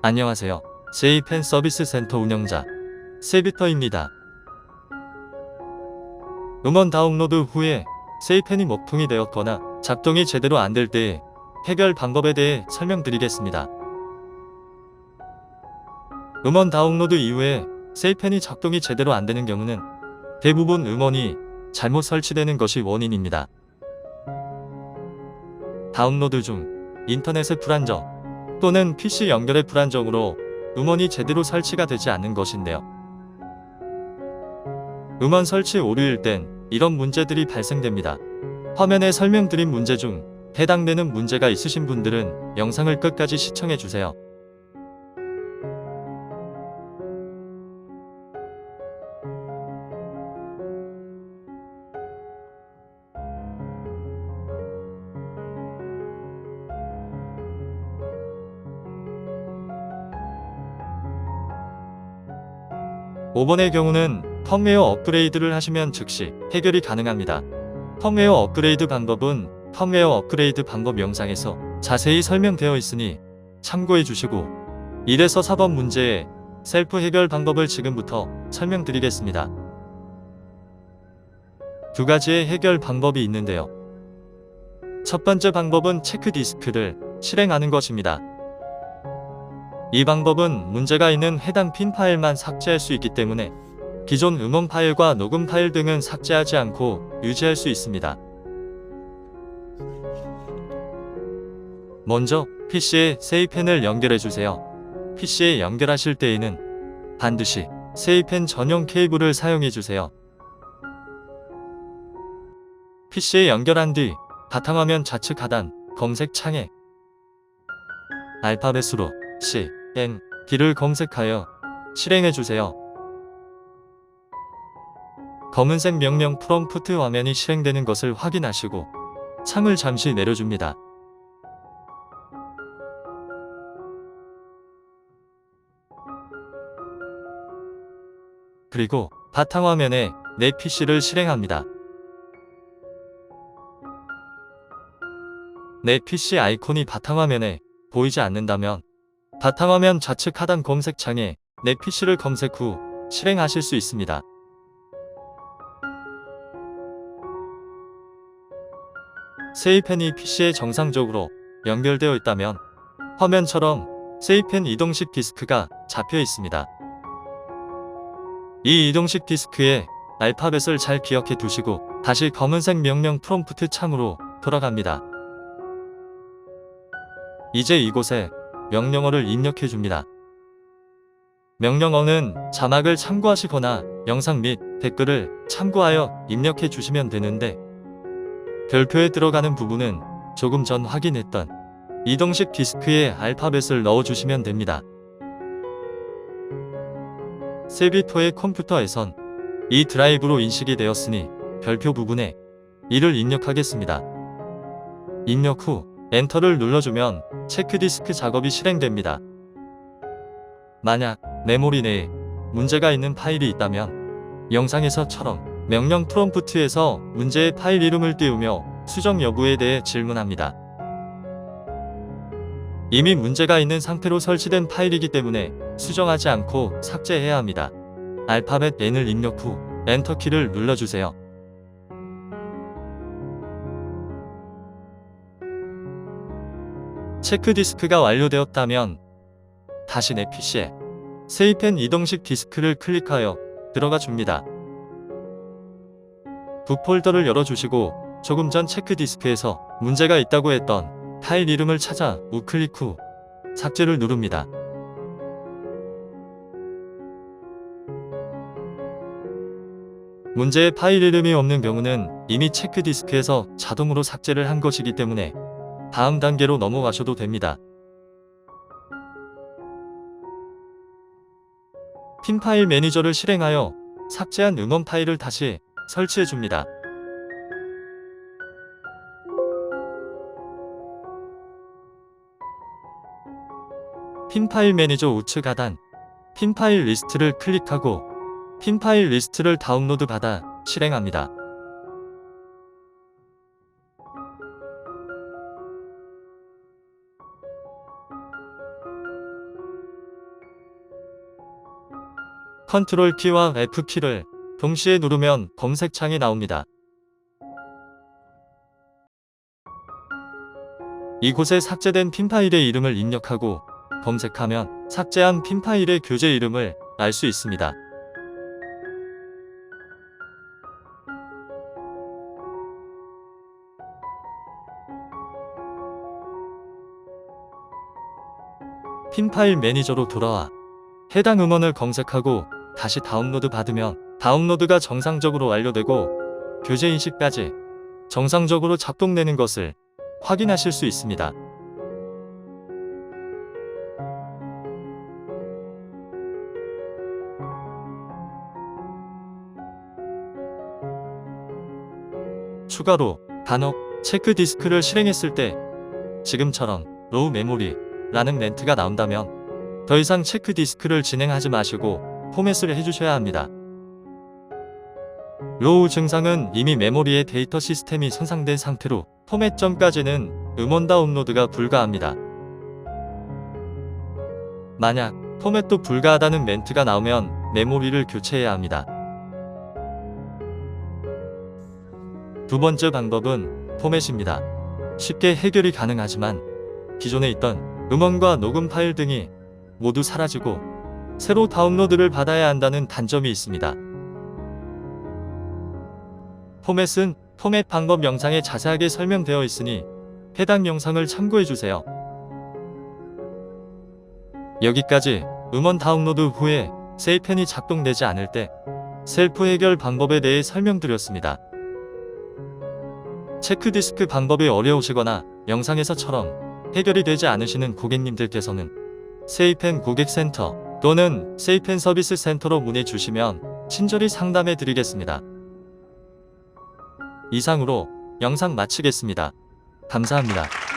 안녕하세요. 제이펜 서비스 센터 운영자 세비터입니다. 음원 다운로드 후에 세이펜이 먹통이 되었거나 작동이 제대로 안 될 때의 해결 방법에 대해 설명드리겠습니다. 음원 다운로드 이후에 세이펜이 작동이 제대로 안 되는 경우는 대부분 음원이 잘못 설치되는 것이 원인입니다. 다운로드 중 인터넷의 불안정 또는 PC 연결의 불안정으로 음원이 제대로 설치가 되지 않는 것인데요. 음원 설치 오류일 땐 이런 문제들이 발생됩니다. 화면에 설명드린 문제 중 해당되는 문제가 있으신 분들은 영상을 끝까지 시청해 주세요. 오번의 경우는 펌웨어 업그레이드를 하시면 즉시 해결이 가능합니다. 펌웨어 업그레이드 방법은 펌웨어 업그레이드 방법 영상에서 자세히 설명되어 있으니 참고해 주시고 1에서 4번 문제의 셀프 해결 방법을 지금부터 설명드리겠습니다. 두 가지의 해결 방법이 있는데요. 첫 번째 방법은 체크 디스크를 실행하는 것입니다. 이 방법은 문제가 있는 해당 핀 파일만 삭제할 수 있기 때문에 기존 음원 파일과 녹음 파일 등은 삭제하지 않고 유지할 수 있습니다. 먼저 PC에 세이펜을 연결해 주세요. PC에 연결하실 때에는 반드시 세이펜 전용 케이블을 사용해 주세요. PC에 연결한 뒤 바탕화면 좌측 하단 검색 창에 알파벳으로 C, N, D를 검색하여 실행해 주세요. 검은색 명령 프롬프트 화면이 실행되는 것을 확인하시고 창을 잠시 내려줍니다. 그리고 바탕화면에 내 PC를 실행합니다. 내 PC 아이콘이 바탕화면에 보이지 않는다면 바탕화면 좌측 하단 검색창에 내 PC를 검색 후 실행하실 수 있습니다. 세이펜이 PC에 정상적으로 연결되어 있다면 화면처럼 세이펜 이동식 디스크가 잡혀 있습니다. 이 이동식 디스크의 알파벳을 잘 기억해 두시고 다시 검은색 명령 프롬프트 창으로 돌아갑니다. 이제 이곳에 명령어를 입력해 줍니다. 명령어는 자막을 참고하시거나 영상 및 댓글을 참고하여 입력해 주시면 되는데 별표에 들어가는 부분은 조금 전 확인했던 이동식 디스크에 알파벳을 넣어 주시면 됩니다. 세비토의 컴퓨터에선 이 드라이브로 인식이 되었으니 별표 부분에 이를 입력하겠습니다. 입력 후 엔터를 눌러주면 체크디스크 작업이 실행됩니다. 만약 메모리 내에 문제가 있는 파일이 있다면 영상에서처럼 명령 프롬프트에서 문제의 파일 이름을 띄우며 수정 여부에 대해 질문합니다. 이미 문제가 있는 상태로 설치된 파일이기 때문에 수정하지 않고 삭제해야 합니다. 알파벳 N을 입력 후 엔터 키를 눌러주세요. 체크 디스크가 완료되었다면 다시 내 PC에 세이펜 이동식 디스크를 클릭하여 들어가 줍니다. 북폴더를 열어주시고 조금 전 체크 디스크에서 문제가 있다고 했던 파일 이름을 찾아 우클릭 후 삭제를 누릅니다. 문제의 파일 이름이 없는 경우는 이미 체크 디스크에서 자동으로 삭제를 한 것이기 때문에 다음 단계로 넘어가셔도 됩니다. 핀 파일 매니저를 실행하여 삭제한 음원 파일을 다시 설치해 줍니다. 핀 파일 매니저 우측 하단 핀 파일 리스트를 클릭하고 핀 파일 리스트를 다운로드 받아 실행합니다. 컨트롤 키와 F 키를 동시에 누르면 검색창이 나옵니다. 이곳에 삭제된 핀 파일의 이름을 입력하고 검색하면 삭제한 핀 파일의 교재 이름을 알 수 있습니다. 핀 파일 매니저로 돌아와 해당 음원을 검색하고 다시 다운로드 받으면 다운로드가 정상적으로 완료되고 교재 인식까지 정상적으로 작동되는 것을 확인하실 수 있습니다. 추가로 간혹 체크 디스크를 실행했을 때 지금처럼 로우 메모리라는 멘트가 나온다면 더 이상 체크 디스크를 진행하지 마시고 포맷을 해주셔야 합니다. 로우 증상은 이미 메모리의 데이터 시스템이 손상된 상태로 포맷 전까지는 음원 다운로드가 불가합니다. 만약 포맷도 불가하다는 멘트가 나오면 메모리를 교체해야 합니다. 두 번째 방법은 포맷입니다. 쉽게 해결이 가능하지만 기존에 있던 음원과 녹음 파일 등이 모두 사라지고 새로 다운로드를 받아야 한다는 단점이 있습니다. 포맷은 포맷 방법 영상에 자세하게 설명되어 있으니 해당 영상을 참고해 주세요. 여기까지 음원 다운로드 후에 세이펜이 작동되지 않을 때 셀프 해결 방법에 대해 설명드렸습니다. 체크디스크 방법이 어려우시거나 영상에서처럼 해결이 되지 않으시는 고객님들께서는 세이펜 고객센터 또는 세이펜 서비스 센터로 문의 주시면 친절히 상담해 드리겠습니다. 이상으로 영상 마치겠습니다. 감사합니다.